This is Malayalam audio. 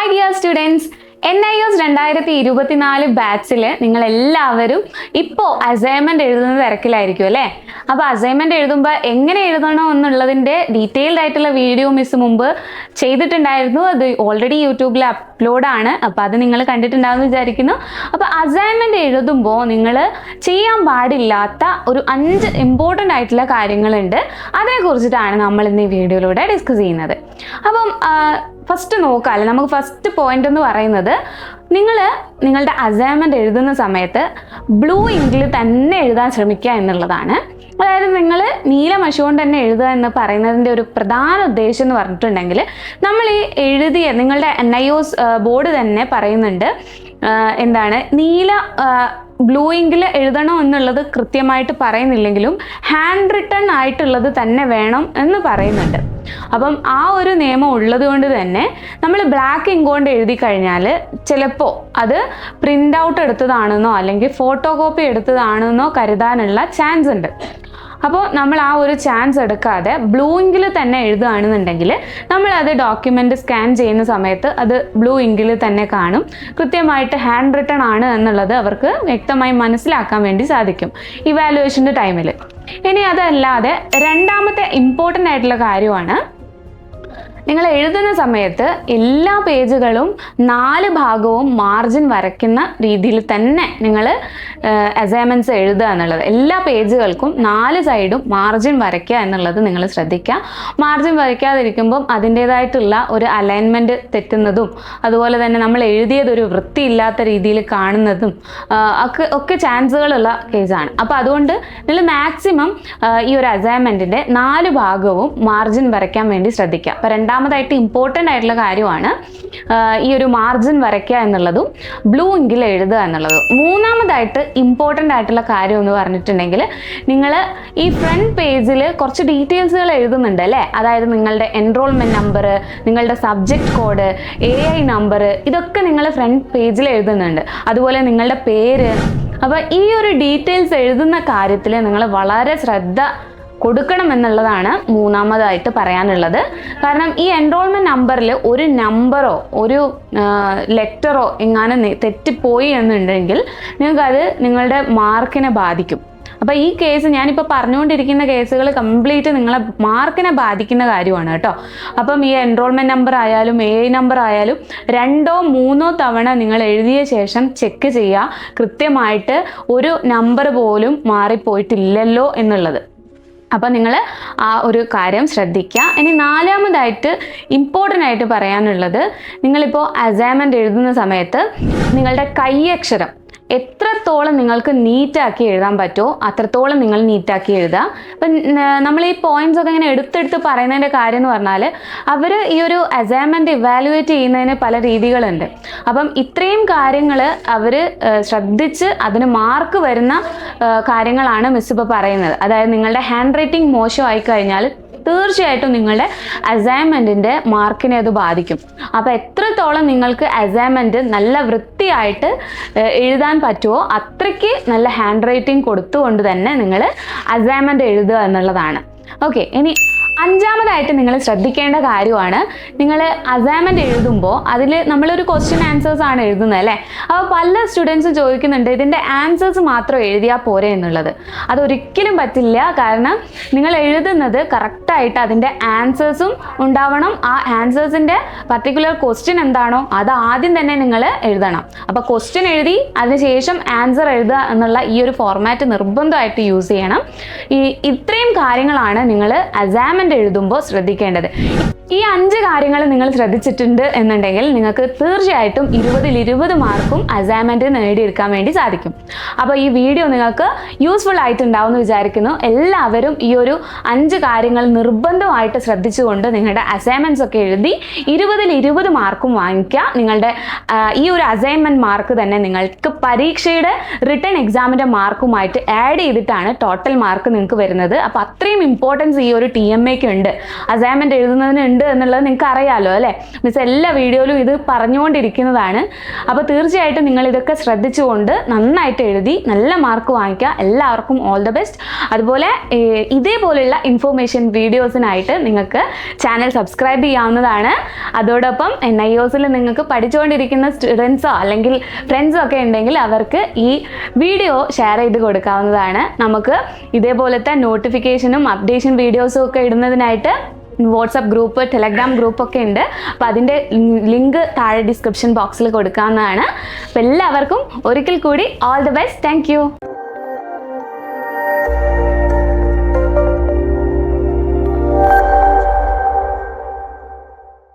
Hi dear students N I S രണ്ടായിരത്തി ഇരുപത്തിനാല് ബാച്ചിൽ നിങ്ങൾ എല്ലാവരും ഇപ്പോൾ അസൈൻമെന്റ് എഴുതുന്ന തിരക്കിലായിരിക്കും അല്ലേ? അപ്പോൾ അസൈൻമെന്റ് എഴുതുമ്പോൾ എങ്ങനെ എഴുതണോ എന്നുള്ളതിന്റെ ഡീറ്റെയിൽഡ് ആയിട്ടുള്ള വീഡിയോ മിസ് മുമ്പ് ചെയ്തിട്ടുണ്ടായിരുന്നു. അത് ഓൾറെഡി യൂട്യൂബിൽ അപ്ലോഡാണ് അപ്പോൾ അത് നിങ്ങൾ കണ്ടിട്ടുണ്ടാകുമെന്ന് വിചാരിക്കുന്നു. അപ്പോൾ അസൈൻമെന്റ് എഴുതുമ്പോൾ നിങ്ങൾ ചെയ്യാൻ പാടില്ലാത്ത ഒരു അഞ്ച് ഇമ്പോർട്ടന്റ് ആയിട്ടുള്ള കാര്യങ്ങളുണ്ട്. അതിനെക്കുറിച്ചിട്ടാണ് നമ്മൾ ഇന്ന് ഈ വീഡിയോയിലൂടെ ഡിസ്കസ് ചെയ്യുന്നത്. അപ്പം ഫസ്റ്റ് നോക്കാം അല്ലെ? നമുക്ക് ഫസ്റ്റ് പോയിന്റ് എന്ന് പറയുന്നത് നിങ്ങൾ നിങ്ങളുടെ അസൈൻമെന്റ് എഴുതുന്ന സമയത്ത് ബ്ലൂ ഇങ്കിൽ തന്നെ എഴുതാൻ ശ്രമിക്കുക എന്നുള്ളതാണ്. അതായത് നിങ്ങൾ നീല മഷി കൊണ്ട് തന്നെ എഴുതുക എന്ന് പറയുന്നതിന്റെ ഒരു പ്രധാന ഉദ്ദേശം എന്ന് പറഞ്ഞിട്ടുണ്ടെങ്കിൽ നമ്മൾ ഈ എഴുതിയ നിങ്ങളുടെ എൻ ഐ ബോർഡ് തന്നെ പറയുന്നുണ്ട്. എന്താണ്? നീല ബ്ലൂ ഇങ്കിൽ എഴുതണോ എന്നുള്ളത് കൃത്യമായിട്ട് പറയുന്നില്ലെങ്കിലും ഹാൻഡ് റിട്ടൺ ആയിട്ടുള്ളത് തന്നെ വേണം എന്ന് പറയുന്നുണ്ട്. അപ്പം ആ ഒരു നിയമം ഉള്ളത് കൊണ്ട് തന്നെ നമ്മൾ ബ്ലാക്ക് ഇങ്ക് കൊണ്ട് എഴുതി കഴിഞ്ഞാൽ ചിലപ്പോൾ അത് പ്രിന്റ് ഔട്ട് എടുത്തതാണെന്നോ അല്ലെങ്കിൽ ഫോട്ടോ കോപ്പി എടുത്തതാണെന്നോ കരുതാനുള്ള ചാൻസ് ഉണ്ട്. അപ്പോൾ നമ്മൾ ആ ഒരു ചാൻസ് എടുക്കാതെ ബ്ലൂ ഇങ്കിൽ തന്നെ എഴുതുകയാണെന്നുണ്ടെങ്കിൽ നമ്മൾ അത് ഡോക്യുമെന്റ് സ്കാൻ ചെയ്യുന്ന സമയത്ത് അത് ബ്ലൂ ഇങ്കിൽ തന്നെ കാണും. കൃത്യമായിട്ട് ഹാൻഡ് റിട്ടൺ ആണ് എന്നുള്ളത് അവർക്ക് വ്യക്തമായി മനസ്സിലാക്കാൻ വേണ്ടി സാധിക്കും ഇവാലുവേഷന്റെ ടൈമിൽ ഇനി അതല്ലാതെ രണ്ടാമത്തെ ഇമ്പോർട്ടന്റ് ആയിട്ടുള്ള കാര്യമാണ് നിങ്ങൾ എഴുതുന്ന സമയത്ത് എല്ലാ പേജുകളും നാല് ഭാഗവും മാർജിൻ വരയ്ക്കുന്ന രീതിയിൽ തന്നെ നിങ്ങൾ അസൈൻമെന്റ്സ് എഴുതുക എന്നുള്ളത്. എല്ലാ പേജുകൾക്കും നാല് സൈഡും മാർജിൻ വരയ്ക്കുക എന്നുള്ളത് നിങ്ങൾ ശ്രദ്ധിക്കുക. മാർജിൻ വരയ്ക്കാതിരിക്കുമ്പം അതിന്റേതായിട്ടുള്ള ഒരു അലൈൻമെന്റ് തെറ്റുന്നതും അതുപോലെ തന്നെ നമ്മൾ എഴുതിയത് ഒരു വൃത്തിയില്ലാത്ത രീതിയിൽ കാണുന്നതും ഒക്കെ ഒക്കെ ചാൻസുകളുള്ള കേസാണ് അപ്പോൾ അതുകൊണ്ട് നിങ്ങൾ മാക്സിമം ഈ ഒരു അസൈൻമെന്റിന്റെ നാല് ഭാഗവും മാർജിൻ വരയ്ക്കാൻ വേണ്ടി ശ്രദ്ധിക്കുക. അപ്പോൾ രണ്ടാമതായിട്ട് ഇമ്പോർട്ടന്റ് ആയിട്ടുള്ള കാര്യമാണ് ഈ ഒരു മാർജിൻ വരയ്ക്കുക എന്നുള്ളതും ബ്ലൂ ഇങ്കിൽ എഴുതുക എന്നുള്ളതും. മൂന്നാമതായിട്ട് ഇമ്പോർട്ടന്റ് ആയിട്ടുള്ള കാര്യം എന്ന് പറഞ്ഞിട്ടുണ്ടെങ്കിൽ നിങ്ങൾ ഈ ഫ്രണ്ട് പേജിൽ കുറച്ച് ഡീറ്റെയിൽസുകൾ എഴുതുന്നുണ്ട് അല്ലേ? അതായത് നിങ്ങളുടെ എൻറോൾമെന്റ് നമ്പർ നിങ്ങളുടെ subject code A I number ഇതൊക്കെ നിങ്ങൾ ഫ്രണ്ട് പേജിൽ എഴുതുന്നുണ്ട്. അതുപോലെ നിങ്ങളുടെ പേര്. അപ്പോൾ ഈ ഒരു ഡീറ്റെയിൽസ് എഴുതുന്ന കാര്യത്തിൽ നിങ്ങൾ വളരെ ശ്രദ്ധ കൊടുക്കണം എന്നുള്ളതാണ് മൂന്നാമതായിട്ട് പറയാനുള്ളത്. കാരണം ഈ എൻറോൾമെന്റ് നമ്പറിൽ ഒരു നമ്പറോ ഒരു ലെറ്ററോ എങ്ങാനും തെറ്റിപ്പോയി എന്നുണ്ടെങ്കിൽ നിങ്ങൾക്കത് നിങ്ങളുടെ മാർക്കിനെ ബാധിക്കും. അപ്പോൾ ഈ കേസ് ഞാനിപ്പോൾ പറഞ്ഞുകൊണ്ടിരിക്കുന്ന കേസുകൾ കംപ്ലീറ്റ് നിങ്ങളെ മാർക്കിനെ ബാധിക്കുന്ന കാര്യമാണ് കേട്ടോ. അപ്പം ഈ എൻറോൾമെന്റ് നമ്പർ ആയാലും എ നമ്പർ ആയാലും രണ്ടോ മൂന്നോ തവണ നിങ്ങൾ എഴുതിയ ശേഷം ചെക്ക് ചെയ്യുക. കൃത്യമായിട്ട് ഒരു നമ്പർ പോലും മാറിപ്പോയിട്ടില്ലല്ലോ എന്നുള്ളത്. അപ്പം നിങ്ങൾ ആ ഒരു കാര്യം ശ്രദ്ധിക്കുക ഇനി നാലാമതായിട്ട് ഇമ്പോർട്ടന്റ് ആയിട്ട് പറയാനുള്ളത് നിങ്ങളിപ്പോൾ അസൈൻമെന്റ് എഴുതുന്ന സമയത്ത് നിങ്ങളുടെ കൈയക്ഷരം എത്രത്തോളം നിങ്ങൾക്ക് നീറ്റാക്കി എഴുതാൻ പറ്റുമോ അത്രത്തോളം നിങ്ങൾ നീറ്റാക്കി എഴുതുക അപ്പം നമ്മൾ ഈ പോയിന്റ്സ് ഒക്കെ ഇങ്ങനെ എടുത്തെടുത്ത് പറയുന്നതിന്റെ കാര്യം എന്ന് പറഞ്ഞാൽ അവർ ഈ ഒരു അസൈൻമെന്റ് ഇവാലുവേറ്റ് ചെയ്യുന്നതിന് പല രീതികളുണ്ട്. അപ്പം ഇത്രയും കാര്യങ്ങൾ അവർ ശ്രദ്ധിച്ച് അതിന് മാർക്ക് വരുന്ന കാര്യങ്ങളാണ് മിസ് ഇപ്പോൾ പറയുന്നത്. അതായത് നിങ്ങളുടെ ഹാൻഡ് റൈറ്റിംഗ് മോശമായി കഴിഞ്ഞാൽ തീർച്ചയായിട്ടും നിങ്ങളുടെ അസൈൻമെന്റിന്റെ മാർക്കിനെ അത് ബാധിക്കും. അപ്പോൾ എത്രത്തോളം നിങ്ങൾക്ക് അസൈൻമെന്റ് നല്ല വൃത്തിയായിട്ട് എഴുതാൻ പറ്റുമോ അത്രയ്ക്ക് നല്ല ഹാൻഡ് റൈറ്റിംഗ് കൊടുത്തുകൊണ്ട് തന്നെ നിങ്ങൾ അസൈൻമെന്റ് എഴുതുക എന്നുള്ളതാണ്. ഓക്കെ ഇനി അഞ്ചാമതായിട്ട് നിങ്ങൾ ശ്രദ്ധിക്കേണ്ട കാര്യമാണ് നിങ്ങൾ അസൈൻമെന്റ് എഴുതുമ്പോൾ അതിൽ നമ്മളൊരു ക്വസ്റ്റ്യൻ ആൻസേഴ്സ് ആണ് എഴുതുന്നത് അല്ലേ? അപ്പോൾ പല സ്റ്റുഡൻസ് ചോദിക്കുന്നുണ്ട് ഇതിന്റെ ആൻസേഴ്സ് മാത്രം എഴുതിയാൽ പോരെ എന്നുള്ളത്. അതൊരിക്കലും പറ്റില്ല. കാരണം നിങ്ങൾ എഴുതുന്നത് കറക്റ്റായിട്ട് അതിന്റെ ആൻസേഴ്സും ഉണ്ടാവണം. ആ ആൻസേഴ്സിന്റെ പർട്ടിക്കുലർ ക്വസ്റ്റ്യൻ എന്താണോ അത് ആദ്യം തന്നെ നിങ്ങൾ എഴുതണം. അപ്പോൾ ക്വസ്റ്റ്യൻ എഴുതി അതിനുശേഷം ആൻസർ എഴുതുക എന്നുള്ള ഈ ഒരു ഫോർമാറ്റ് നിർബന്ധമായിട്ട് യൂസ് ചെയ്യണം. ഈ ഇത്രയും കാര്യങ്ങളാണ് നിങ്ങൾ അസൈൻമെന്റ് എഴുതുമ്പോൾ ശ്രദ്ധിക്കേണ്ടത്. ഈ അഞ്ച് കാര്യങ്ങൾ നിങ്ങൾ ശ്രദ്ധിച്ചിട്ടുണ്ട് എന്നുണ്ടെങ്കിൽ നിങ്ങൾക്ക് തീർച്ചയായിട്ടും ഇരുപതിൽ ഇരുപത് മാർക്കും അസൈൻമെന്റ് നേടിയെടുക്കാൻ വേണ്ടി സാധിക്കും. അപ്പോൾ ഈ വീഡിയോ നിങ്ങൾക്ക് യൂസ്ഫുൾ ആയിട്ടുണ്ടാവും എന്ന് വിചാരിക്കുന്നു. എല്ലാവരും ഈ ഒരു അഞ്ച് കാര്യങ്ങൾ നിർബന്ധമായിട്ട് ശ്രദ്ധിച്ചുകൊണ്ട് നിങ്ങളുടെ അസൈൻമെന്റ്സ് ഒക്കെ എഴുതി ഇരുപതിൽ ഇരുപത് മാർക്കും വാങ്ങിക്കുക. നിങ്ങളുടെ ഈ ഒരു അസൈൻമെന്റ് മാർക്ക് തന്നെ നിങ്ങൾക്ക് പരീക്ഷയുടെ റിട്ടേൺ എക്സാമിന്റെ മാർക്കുമായിട്ട് ആഡ് ചെയ്തിട്ടാണ് ടോട്ടൽ മാർക്ക് നിങ്ങൾക്ക് വരുന്നത്. അപ്പോൾ അത്രയും ഇമ്പോർട്ടൻസ് ഈ ഒരു ടി എം എക്ക് ഉണ്ട്. അസൈൻമെന്റ് എഴുതുന്നതിന് ഉണ്ട് എന്നുള്ളത് നിങ്ങൾക്ക് അറിയാലോ അല്ലേ? മിസ് എല്ലാ വീഡിയോയിലും ഇത് പറഞ്ഞുകൊണ്ടിരിക്കുന്നതാണ്. അപ്പോൾ തീർച്ചയായിട്ടും നിങ്ങൾ ഇതൊക്കെ ശ്രദ്ധിച്ചുകൊണ്ട് നന്നായിട്ട് എഴുതി നല്ല മാർക്ക് വാങ്ങിക്കുക. എല്ലാവർക്കും ഓൾ ദ ബെസ്റ്റ് അതുപോലെ ഇതേപോലെയുള്ള ഇൻഫോർമേഷൻ വീഡിയോസിനായിട്ട് നിങ്ങൾക്ക് ചാനൽ സബ്സ്ക്രൈബ് ചെയ്യാവുന്നതാണ്. അതോടൊപ്പം എൻ ഐ ഒസിൽ നിങ്ങൾക്ക് പഠിച്ചുകൊണ്ടിരിക്കുന്ന സ്റ്റുഡൻസോ അല്ലെങ്കിൽ ഫ്രണ്ട്സോ ഒക്കെ ഉണ്ടെങ്കിൽ അവർക്ക് ഈ വീഡിയോ ഷെയർ ചെയ്ത് കൊടുക്കാവുന്നതാണ്. നമുക്ക് ഇതേപോലത്തെ നോട്ടിഫിക്കേഷനും അപ്ഡേഷൻ വീഡിയോസും ഒക്കെ ഇടുന്നതിനായിട്ട് വാട്സപ്പ് ഗ്രൂപ്പ് ടെലഗ്രാം ഗ്രൂപ്പ് ഒക്കെ ഉണ്ട്. അപ്പോൾ അതിന്റെ ലിങ്ക് താഴെ ഡിസ്ക്രിപ്ഷൻ ബോക്സിൽ കൊടുക്കാവുന്നതാണ്. അപ്പോൾ എല്ലാവർക്കും ഒരിക്കൽ കൂടി ഓൾ ദി ബെസ്റ്റ് താങ്ക്